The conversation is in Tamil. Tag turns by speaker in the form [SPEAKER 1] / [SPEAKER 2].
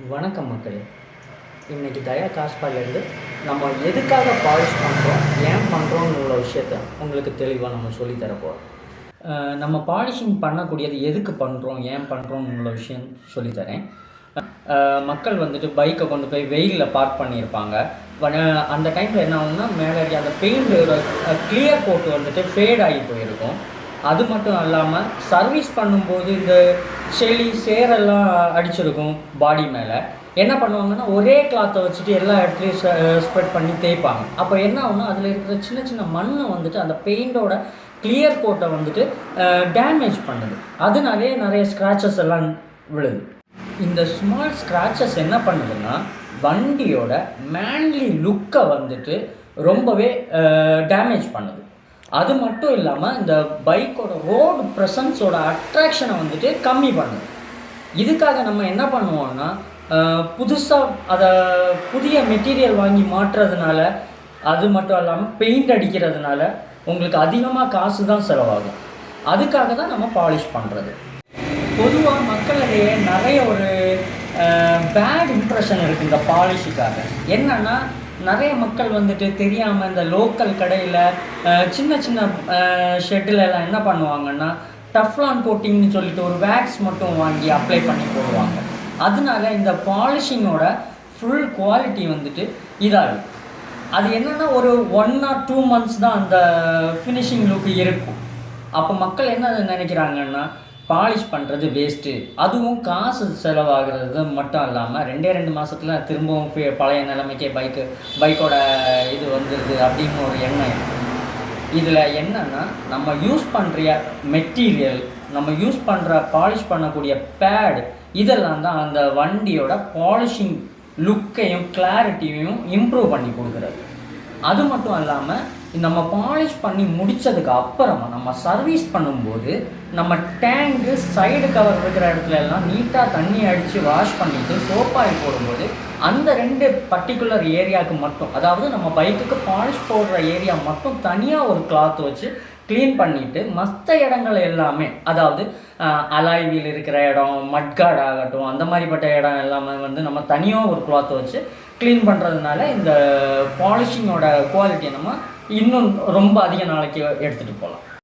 [SPEAKER 1] வணக்கம் மக்களே. இன்னைக்கு தயா காஸ்பாலேருந்து நம்ம எதுக்காக பாலிஷ் பண்ணுறோம் ஏன் பண்ணுறோம்னு உள்ள விஷயத்த உங்களுக்கு தெளிவாக நம்ம சொல்லித் நம்ம பாலிஷிங் பண்ணக்கூடியது எதுக்கு பண்ணுறோம் ஏன் பண்ணுறோம்னு உள்ள விஷயம் சொல்லித்தரேன் மக்கள் வந்துட்டு பைக்கை கொண்டு போய் வெயிலில் பார்க் பண்ணியிருப்பாங்க. அந்த டைமில் என்ன ஆகும்னா மேலே அந்த பெயிண்ட் கிளியர் கோட் வந்துட்டு ஃபேட் ஆகி போயிருக்கும். அது மட்டும் இல்லாமல் சர்வீஸ் பண்ணும்போது இந்த செளி சேரெல்லாம் அடிச்சிருக்கும் பாடி மேலே. என்ன பண்ணுவாங்கன்னா ஒரே கிளாத்தை வச்சுட்டு எல்லா இடத்துலையும் ஸ்ப்ரெட் பண்ணி தேய்ப்பாங்க. அப்போ என்ன ஆகும்னா அதில் இருக்கிற சின்ன சின்ன மண் வந்துட்டு அந்த பெயிண்டோட கிளியர் கோட்டை வந்துட்டு டேமேஜ் பண்ணுது. அதனாலே நிறைய ஸ்க்ராச்சஸ் எல்லாம் விழுது. இந்த ஸ்மால் ஸ்க்ராச்சஸ் என்ன பண்ணுதுன்னா வண்டியோட மேன்லி லுக்கை வந்துட்டு ரொம்பவே டேமேஜ் பண்ணுது. அது மட்டும் இல்லாமல் இந்த பைக்கோட ரோடு ப்ரெசன்ஸோட அட்ராக்ஷனை வந்துட்டு கம்மி பண்ணுது இதுக்காக நம்ம என்ன பண்ணுவோம்னா புதுசாக அதை புதிய மெட்டீரியல் வாங்கி மாட்டுறதுனால அது மட்டும் இல்லாமல் பெயிண்ட் அடிக்கிறதுனால உங்களுக்கு அதிகமாக காசு தான் செலவாகும். அதுக்காக தான் நம்ம பாலிஷ் பண்ணுறது பொதுவாக மக்களிடையே நிறைய ஒரு பேட் இம்ப்ரெஷன் இருக்குது இந்த பாலிஷுக்காக என்னென்னா நிறைய மக்கள் வந்துட்டு தெரியாமல் இந்த லோக்கல் கடையில் சின்ன சின்ன ஷெட்டில் எல்லாம் என்ன பண்ணுவாங்கன்னா டஃப்லான் கோட்டிங்னு சொல்லிட்டு ஒரு வேக்ஸ் மட்டும் வாங்கி அப்ளை பண்ணி போடுவாங்க. அதனால இந்த பாலிஷிங்கோட ஃபுல் குவாலிட்டி வந்துட்டு இதாகும் அது என்னென்னா ஒரு ஒன் ஆர் டூ மந்த்ஸ் தான் அந்த ஃபினிஷிங் லுக் இருக்கும். அப்போ மக்கள் என்ன நினைக்கிறாங்கன்னா பாலிஷ் பண்ணுறது வேஸ்ட்டு அதுவும் காசு செலவாகிறது மட்டும் இல்லாமல் ரெண்டே ரெண்டு மாதத்தில் திரும்பவும் பழைய நிலைமைக்கே பைக்கு பைக்கோட இது வந்துடுது அப்படின்னு ஒரு எண்ணம். இதில் என்னன்னா நம்ம யூஸ் பண்ணுற மெட்டீரியல் நம்ம யூஸ் பண்ணுற பாலிஷ் பண்ணக்கூடிய பேட் இதெல்லாம் தான் அந்த வண்டியோட பாலிஷிங் லுக்கையும் கிளாரிட்டியையும் இம்ப்ரூவ் பண்ணி கொடுக்குறது. அது மட்டும் இல்லாமல் நம்ம பாலிஷ் பண்ணி முடிச்சதுக்கு அப்புறமா நம்ம சர்வீஸ் பண்ணும்போது நம்ம டேங்கு சைடு கவர் இருக்கிற இடத்துல எல்லாம் நீட்டாக தண்ணி அடித்து வாஷ் பண்ணிவிட்டு சோப்பாகி போடும்போது அந்த ரெண்டு பர்டிகுலர் ஏரியாவுக்கு மட்டும் அதாவது நம்ம பைக்குக்கு பாலிஷ் போடுற ஏரியா மட்டும் தனியாக ஒரு கிளாத் வச்சு க்ளீன் பண்ணிவிட்டு மற்ற இடங்கள் எல்லாமே அதாவது அலாய்வியில் இருக்கிற இடம் மட்காடு ஆகட்டும் அந்த மாதிரிப்பட்ட இடம் எல்லாமே வந்து நம்ம தனியாக ஒரு கிளாத் வச்சு க்ளீன் பண்ணுறதுனால இந்த பாலிஷிங்கோட குவாலிட்டியை நம்ம இன்னும் ரொம்ப அதிக நாளைக்கு எடுத்துகிட்டு போகலாம்.